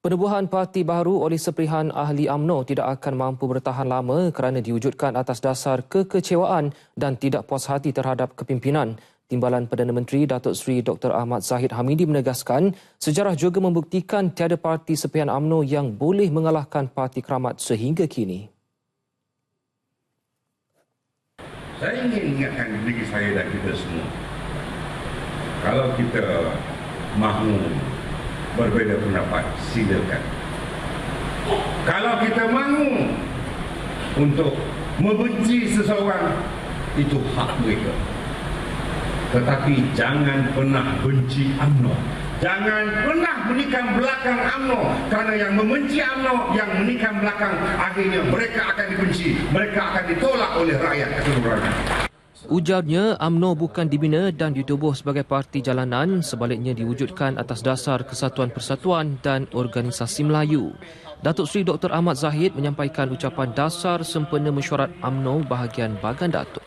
Penubuhan parti baru oleh seprihan ahli AMNO tidak akan mampu bertahan lama kerana diwujudkan atas dasar kekecewaan dan tidak puas hati terhadap kepimpinan. Timbalan Perdana Menteri Datuk Seri Dr. Ahmad Zahid Hamidi menegaskan sejarah juga membuktikan tiada parti seprihan AMNO yang boleh mengalahkan parti keramat sehingga kini. Saya ingin ingatkan diri saya dan kita semua. Kalau kita mahu berbeza pendapat, silakan. Kalau kita mahu untuk membenci seseorang, itu hak mereka. Tetapi jangan pernah benci UMNO. Jangan pernah menikam belakang UMNO. Kerana yang membenci UMNO, yang menikam belakang, akhirnya mereka akan dibenci. Mereka akan ditolak oleh rakyat keseluruhan. Ujarnya, AMNO bukan dibina dan ditubuh sebagai parti jalanan, sebaliknya diwujudkan atas dasar kesatuan persatuan dan organisasi Melayu. Datuk Seri Dr. Ahmad Zahid menyampaikan ucapan dasar sempena mesyuarat AMNO bahagian Bagan Datuk.